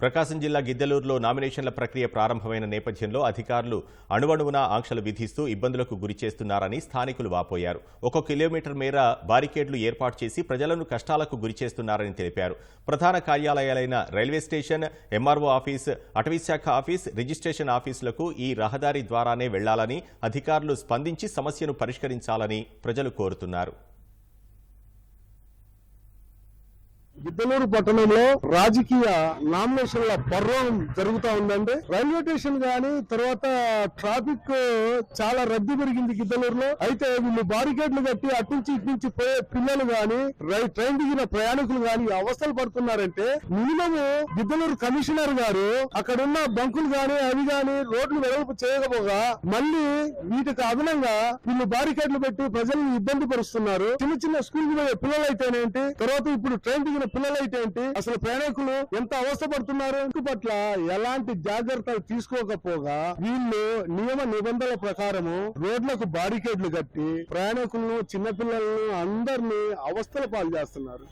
ప్రకాశం జిల్లా గిద్దలూరులో నామినేషన్ల ప్రక్రియ ప్రారంభమైన నేపథ్యంలో అధికారులు అణువణువున ఆంక్షలు విధిస్తూ ఇబ్బందులకు గురి చేస్తున్నారని స్థానికులు వాపోయారు. ఒక కిలోమీటర్ మేర బారికేడ్లు ఏర్పాటు చేసి ప్రజలను కష్టాలకు గురి చేస్తున్నారని తెలిపారు. ప్రధాన కార్యాలయాలైన రైల్వే స్టేషన్ ఎంఆర్ఓ ఆఫీస్ అటవీశాఖ ఆఫీస్ రిజిస్ట్రేషన్ ఆఫీసులకు ఈ రహదారి ద్వారానే వెళ్ళాలని అధికారులు స్పందించి సమస్యను పరిష్కరించాలని ప్రజలు కోరుతున్నారు. గిద్దలూరు పట్టణంలో రాజకీయ నామినేషన్ల పర్వం జరుగుతా ఉందండి. రైల్వే స్టేషన్ గాని తర్వాత ట్రాఫిక్ చాలా రద్దీ పెరిగింది గిద్దలూరులో. అయితే వీళ్ళు బారికేడ్లు కట్టి అట్నుంచి ఇటు నుంచి పోయే పిల్లలు గాని రై- ట్రైన్ దిగిన ప్రయాణికులు గాని అవస్థలు పడుతున్నారంటే మినిమం గిద్దలూరు కమిషనర్ గారు అక్కడున్న బంకులు గాని అవి గాని రోడ్లు వెడల్పు చేయకపోగా మళ్ళీ వీటికి అదనంగా వీళ్ళు బారికేడ్లు పెట్టి ప్రజల్ని ఇబ్బంది పరుస్తున్నారు. చిన్న చిన్న స్కూల్ పోయే పిల్లలు అయితేనేంటి తర్వాత ఇప్పుడు ట్రైన్ దిగిన పిల్లలైతేంటి? అసలు ప్రయాణికులు ఎంత అవస్థ పడుతున్నారు ఇంటి పట్ల ఎలాంటి జాగ్రత్తలు తీసుకోకపోగా వీళ్ళు నియమ నిబంధనల ప్రకారము రోడ్లకు బారికేడ్లు కట్టి ప్రయాణికులను చిన్నపిల్లలను అందరినీ అవస్థల పాలు చేస్తున్నారు.